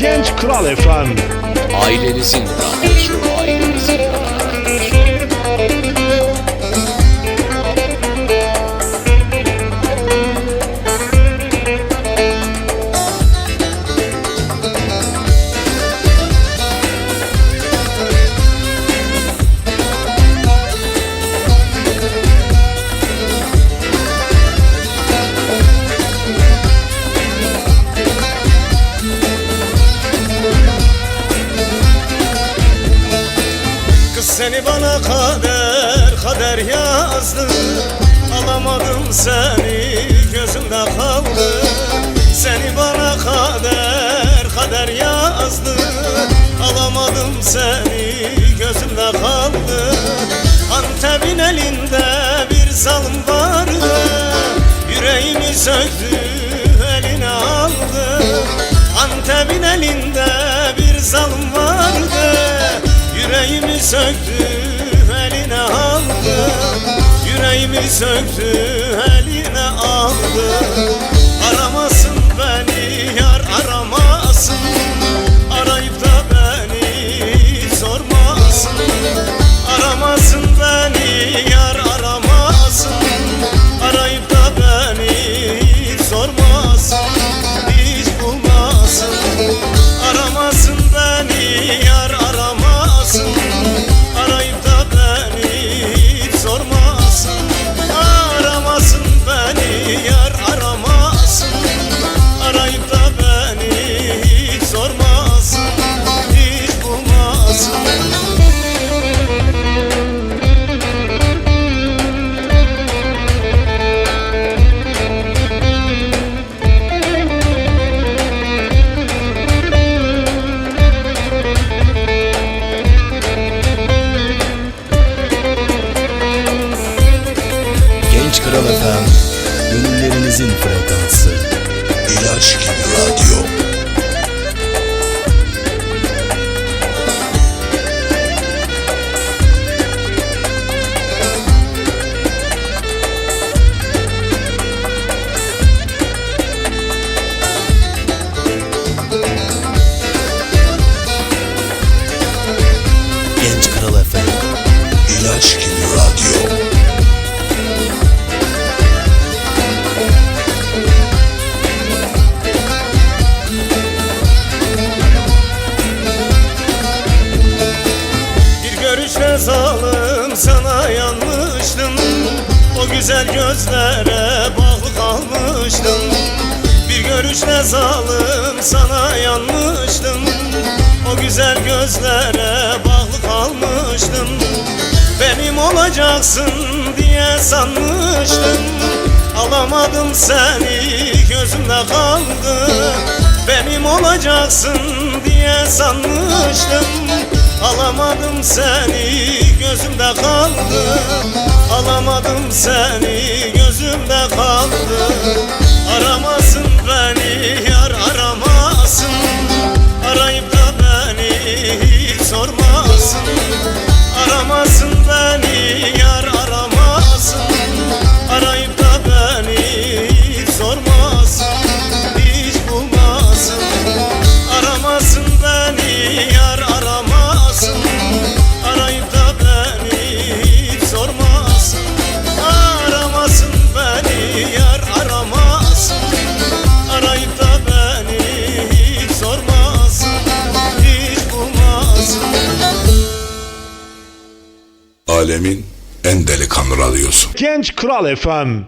Genç Kral FM. Ailenizin radyosu, ailenizin radyosu. Seni bana kader kader yazdı. Alamadım seni gözümde kaldı. Seni bana kader kader yazdı. Alamadım seni gözümde kaldı. Antep'in elinde bir zalim vardı. Yüreğimi söktü söktü eline aldı. Yüreğimi söktü eline aldı Kral FM, gönüllerinizin frekansı. İlaç gibi radyo. Güzel gözlere bağlı kalmıştım. Bir görüşle zalim sana yanmıştım. O güzel gözlere bağlı kalmıştım. Benim olacaksın diye sanmıştım. Alamadım seni gözümde kaldı. Benim olacaksın diye sanmıştım Alamadım seni gözümde kaldı. Alamadım seni gözümde kaldı Alemin en delikanlı radyosu. Genç Kral FM.